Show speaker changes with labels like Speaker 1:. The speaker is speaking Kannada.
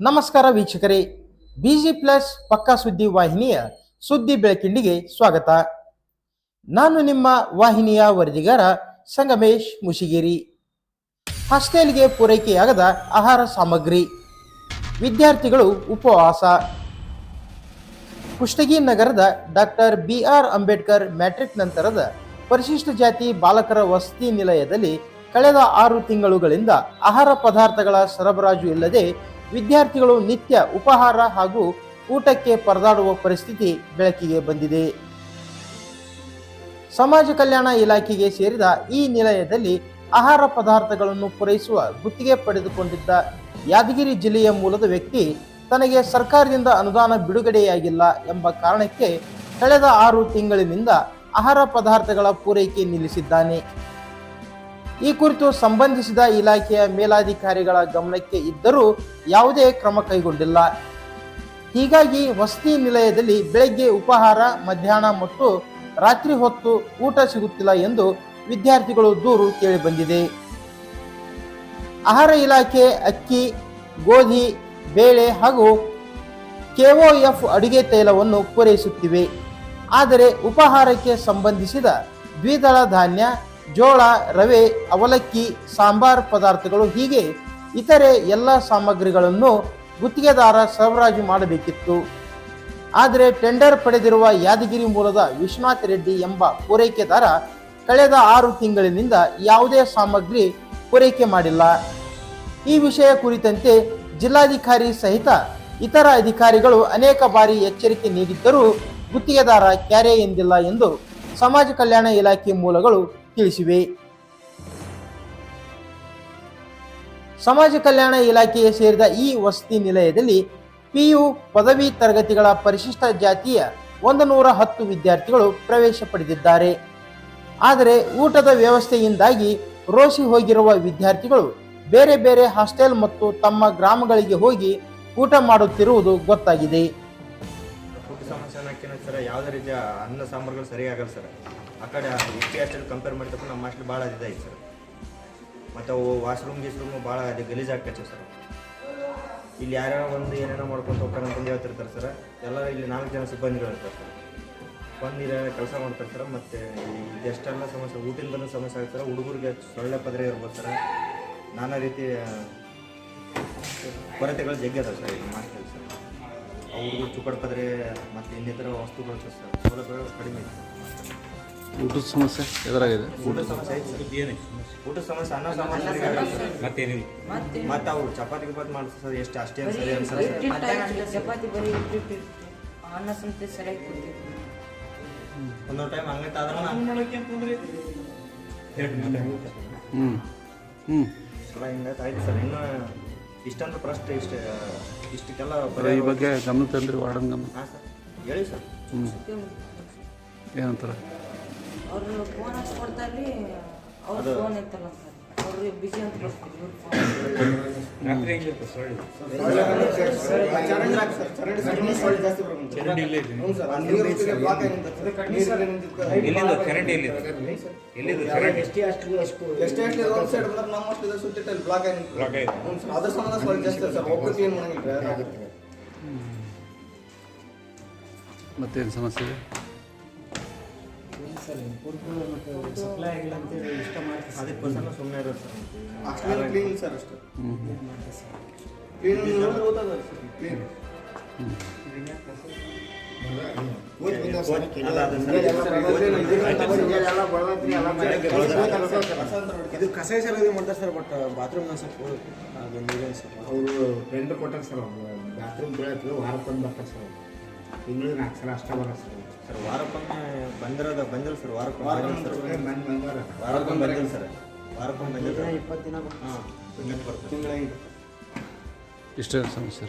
Speaker 1: ನಮಸ್ಕಾರ ವೀಕ್ಷಕರೇ ಬಿಜಿ ಪ್ಲಸ್ ಪಕ್ಕಾ ಸುದ್ದಿ ವಾಹಿನಿಯ ಸುದ್ದಿ ಬೆಳಕಿಂಡಿಗೆ ಸ್ವಾಗತ. ನಾನು ನಿಮ್ಮ ವಾಹಿನಿಯ ವರದಿಗಾರ ಸಂಗಮೇಶ್ ಮುಷಿಗಿರಿ. ಹಾಸ್ಟೆಲ್ಗೆ ಪೂರೈಕೆಯಾಗದ ಆಹಾರ ಸಾಮಗ್ರಿ. ವಿದ್ಯಾರ್ಥಿಗಳು ಉಪವಾಸ. ಕುಷ್ಟಗಿ ನಗರದ doctor B R Ambedkar matric ನಂತರದ ಪರಿಶಿಷ್ಟ ಜಾತಿ ಬಾಲಕರ ವಸತಿ ನಿಲಯದಲ್ಲಿ ಕಳೆದ ಆರು ತಿಂಗಳುಗಳಿಂದ ಆಹಾರ ಪದಾರ್ಥಗಳ ಸರಬರಾಜು ಇಲ್ಲದೆ ವಿದ್ಯಾರ್ಥಿಗಳು ನಿತ್ಯ ಉಪಹಾರ ಹಾಗೂ ಊಟಕ್ಕೆ ಪರದಾಡುವ ಪರಿಸ್ಥಿತಿ ಬೆಳಕಿಗೆ ಬಂದಿದೆ. ಸಮಾಜ ಕಲ್ಯಾಣ ಇಲಾಖೆಗೆ ಸೇರಿದ ಈ ನಿಲಯದಲ್ಲಿ ಆಹಾರ ಪದಾರ್ಥಗಳನ್ನು ಪೂರೈಸುವ ಗುತ್ತಿಗೆ ಪಡೆದುಕೊಂಡಿದ್ದ ಯಾದಗಿರಿ ಜಿಲ್ಲೆಯ ಮೂಲದ ವ್ಯಕ್ತಿ ತನಗೆ ಸರ್ಕಾರದಿಂದ ಅನುದಾನ ಬಿಡುಗಡೆಯಾಗಿಲ್ಲ ಎಂಬ ಕಾರಣಕ್ಕೆ ಕಳೆದ ಆರು ತಿಂಗಳಿನಿಂದ ಆಹಾರ ಪದಾರ್ಥಗಳ ಪೂರೈಕೆ ನಿಲ್ಲಿಸಿದ್ದಾನೆ. ಈ ಕುರಿತು ಸಂಬಂಧಿಸಿದ ಇಲಾಖೆಯ ಮೇಲಾಧಿಕಾರಿಗಳ ಗಮನಕ್ಕೆ ಇದ್ದರೂ ಯಾವುದೇ ಕ್ರಮ ಕೈಗೊಂಡಿಲ್ಲ. ಹೀಗಾಗಿ ವಸತಿ ನಿಲಯದಲ್ಲಿ ಬೆಳಗ್ಗೆ ಉಪಹಾರ, ಮಧ್ಯಾಹ್ನ ಮತ್ತು ರಾತ್ರಿ ಹೊತ್ತು ಊಟ ಸಿಗುತ್ತಿಲ್ಲ ಎಂದು ವಿದ್ಯಾರ್ಥಿಗಳು ದೂರು ಕೇಳಿಬಂದಿದೆ ಆಹಾರ ಇಲಾಖೆ, ಅಕ್ಕಿ, ಗೋಧಿ, ಬೇಳೆ ಹಾಗೂ ಕೆಒಎಫ್ ಅಡುಗೆ ತೈಲವನ್ನು ಪೂರೈಸುತ್ತಿವೆ. ಆದರೆ ಉಪಹಾರಕ್ಕೆ ಸಂಬಂಧಿಸಿದ ದ್ವಿದಳ ಧಾನ್ಯ ಜೋಳ, ರವೆ, ಅವಲಕ್ಕಿ, ಸಾಂಬಾರ್ ಪದಾರ್ಥಗಳು ಹೀಗೆ ಇತರೆ ಎಲ್ಲ ಸಾಮಗ್ರಿಗಳನ್ನು ಗುತ್ತಿಗೆದಾರ ಸರಬರಾಜು ಮಾಡಬೇಕಿತ್ತು. ಆದರೆ ಟೆಂಡರ್ ಪಡೆದಿರುವ ಯಾದಗಿರಿ ಮೂಲದ ವಿಶ್ವನಾಥ್ ರೆಡ್ಡಿ ಎಂಬ ಪೂರೈಕೆದಾರ ಕಳೆದ ಆರು ತಿಂಗಳಿನಿಂದ ಯಾವುದೇ ಸಾಮಗ್ರಿ ಪೂರೈಕೆ ಮಾಡಿಲ್ಲ. ಈ ವಿಷಯ ಕುರಿತಂತೆ ಜಿಲ್ಲಾಧಿಕಾರಿ ಸಹಿತ ಇತರ ಅಧಿಕಾರಿಗಳು ಅನೇಕ ಬಾರಿ ಎಚ್ಚರಿಕೆ ನೀಡಿದ್ದರೂ ಗುತ್ತಿಗೆದಾರ ಕ್ಯಾರೆ ಎಂದಿಲ್ಲ ಎಂದು ಸಮಾಜ ಕಲ್ಯಾಣ ಇಲಾಖೆ ಮೂಲಗಳು ತಿಳಿಸಿವೆ ಸಮಾಜ ಕಲ್ಯಾಣ ಇಲಾಖೆಗೆ ಸೇರಿದ ಈ ವಸತಿ ನಿಲಯದಲ್ಲಿ ಪಿಯು ಪದವಿ ತರಗತಿಗಳ ಪರಿಶಿಷ್ಟ ಜಾತಿಯ ಒಂದು ನೂರ ಹತ್ತು ವಿದ್ಯಾರ್ಥಿಗಳು ಪ್ರವೇಶ ಪಡೆದಿದ್ದಾರೆ. ಆದರೆ ಊಟದ ವ್ಯವಸ್ಥೆಯಿಂದಾಗಿ ರೋಸಿ ಹೋಗಿರುವ ವಿದ್ಯಾರ್ಥಿಗಳು ಬೇರೆ ಬೇರೆ ಹಾಸ್ಟೆಲ್ ಮತ್ತು ತಮ್ಮ ಗ್ರಾಮಗಳಿಗೆ ಹೋಗಿ ಊಟ ಮಾಡುತ್ತಿರುವುದು ಗೊತ್ತಾಗಿದೆ.
Speaker 2: ಅನ್ನೋಕ್ಕಿಂತ ಸರ್ ಯಾವುದೇ ರೀತಿಯ ಅನ್ನ ಸಾಂಬಾರುಗಳು ಸರಿಯಾಗಲ್ಲ ಸರ್. ಆ ಕಡೆ ಇಷ್ಟು ಕಂಪೇರ್ ಮಾಡಿದಪ್ಪ ನಮ್ಮ ಹಾಸ್ಟೆಲ್ ಭಾಳ ಇದಾಯ್ತು ಸರ್. ಮತ್ತು ಅವು ವಾಶ್ರೂಮ್ ಗೀಶ್ರೂಮ್ ಭಾಳ ಅದು ಗಲೀಜ್ ಆಗ್ತೈತೆ ಸರ್. ಇಲ್ಲಿ ಯಾರ್ಯಾರೋ ಒಂದು ಏನೇನೋ ಮಾಡ್ಕೊಂಡು ಹೋಗ್ತಾರೆ ಅಂತಂದು ಹೇಳ್ತಿರ್ತಾರೆ ಸರ್. ಎಲ್ಲರೂ ಇಲ್ಲಿ ನಾಲ್ಕು ಜನ ಸಿಬ್ಬಂದಿಗಳು ಇರ್ತಾರೆ ಸರ್. ಬಂದಿರ ಕೆಲಸ ಮಾಡ್ತಾರೆ ಸರ್, ಮತ್ತು ಇದೆಷ್ಟೆಲ್ಲ ಸಮಸ್ಯೆ ಊಟದಿಂದನೂ ಸಮಸ್ಯೆ ಆಗುತ್ತೆ ಹುಡುಗರಿಗೆ ಸೊಳ್ಳೆ ಪದರೆ ಇರ್ಬೋದು ಸರ್. ನಾನಾ ರೀತಿ ಕೊರತೆಗಳು ಜಗ್ಗದ ಸರ್ ಇಲ್ಲಿ ಮಾಡ್ತೀವಿ ಸರ್. ಹುಡುಗರು ಚುಕ್ಕಡ ಮತ್ತೆ ಮತ್ತು ಇನ್ನಿತರ ವಸ್ತುಗಳು ಸರ್ ಸೌಲಭ್ಯಗಳು ಕಡಿಮೆ ಇದೆ.
Speaker 3: ಊಟದ ಸಮಸ್ಯೆ ಎದುರಾಗಿದೆ?
Speaker 2: ಊಟದ ಸಮಸ್ಯೆ ಐತೆ ಸರ್. ಊಟದ ಸಮಸ್ಯೆ ಅನ್ನ ಸಮಸ್ಯೆ ಮತ್ತೇನಿಲ್ಲ. ಮತ್ತೆ ಅವ್ರು ಚಪಾತಿ ಗಿಪಾತಿ ಮಾಡ್ತಾರೆ ಸರ್. ಎಷ್ಟು ಅಷ್ಟೇ ಸರಿ ಅನ್ಸಲ್ಲ ಸರ್.
Speaker 4: ಚಪಾತಿ ಬರೀ ಅನ್ನ ಸಂತೆ ಸರಿಯಾಗಿ
Speaker 2: ಒಂದೊಂದು ಟೈಮ್ ಹಂಗೈತೆ ಆದ್ರೆ
Speaker 3: ಹ್ಞೂ ಹ್ಞೂ
Speaker 2: ಸರ್ ಹಿಂಗೆ ಆಯ್ತು ಸರ್. ಇನ್ನೂ ಇಷ್ಟಂದ್ರೆ ಪ್ರಶ್ನೆ ಇಷ್ಟ ಇಷ್ಟಕ್ಕೆಲ್ಲ
Speaker 3: ಬರೀ ಈ ಬಗ್ಗೆ ಗಮನ ತಂದ್ರಿ ವಾರ್ಡನ್ ಗಮನ.
Speaker 2: ಹಾಂ ಸರ್ ಹೇಳಿ ಸರ್.
Speaker 3: ಹ್ಞೂ ಏನಂತಾರೆ?
Speaker 4: ಅವರು ಫೋನ್ ಹಾಕ್ಸ್ಕೊಡ್ತಾರೆ ಅವ್ರ ಫೋನ್ ಇತ್ತಲ್ಲ ಸರ್. ಅವ್ರು ಬಿಜಿ ಅಂತ
Speaker 5: ಅದ್ರ ಸಂಬಂಧ ಸ್ವಲ್ಪ ಜಾಸ್ತಿ ಸರ್ ಒಬ್ಬರು ಏನು ಮಾಡಂಗಿಲ್ಲ
Speaker 3: ಮತ್ತೇನು ಸಮಸ್ಯೆ?
Speaker 5: ಕ್ಲೀನ್ ಸರ್ ಅಷ್ಟು ಸರ್ ಕ್ಲೀನ್
Speaker 6: ಇದು ಮಾಡ್ತಾರೆ ಸರ್ ಬಟ್ ಬಾತ್ರೂಮ್ ಸ್ವಲ್ಪ
Speaker 7: ಅವರು ಫ್ರೆಂಡ್ ಕೊಟ್ಟಾರ ಸರ್ ಬಾತ್ರೂಮ್ ಬೆಳೆ ವಾರಕ್ಕೊಂದು ಬರ್ತಾರೆ ಸರ್ ತಿಂಗಳಿಗೆ ನಾಲ್ಕು ಸಲ ಅಷ್ಟೇ ಬರೋದು ಸರ್
Speaker 2: ಸರ್ ವಾರಕ್ಕೊಮ್ಮೆ ಬಂದಿರೋದ ಬಂದಿಲ್ಲ ಸರ್ ವಾರಕ್ಕೊಮ್ಮೆ ಬಂದಿಲ್ಲ ಸರ್.
Speaker 7: ಬಂದು ಬಂದಾರ.
Speaker 2: ವಾರಕ್ಕೊಮ್ಮೆ ಬಂದಿಲ್ಲ ಸರ್ ವಾರಕ್ಕೊಮ್ಮೆ ಬಂದಿಲ್ಲ
Speaker 6: ಇಪ್ಪತ್ತು ದಿನ
Speaker 2: ಹಾಂ
Speaker 5: ತಿಂಗಳಿಗೆ
Speaker 3: ಇಷ್ಟೇ ಸಮಸ್ಯೆ.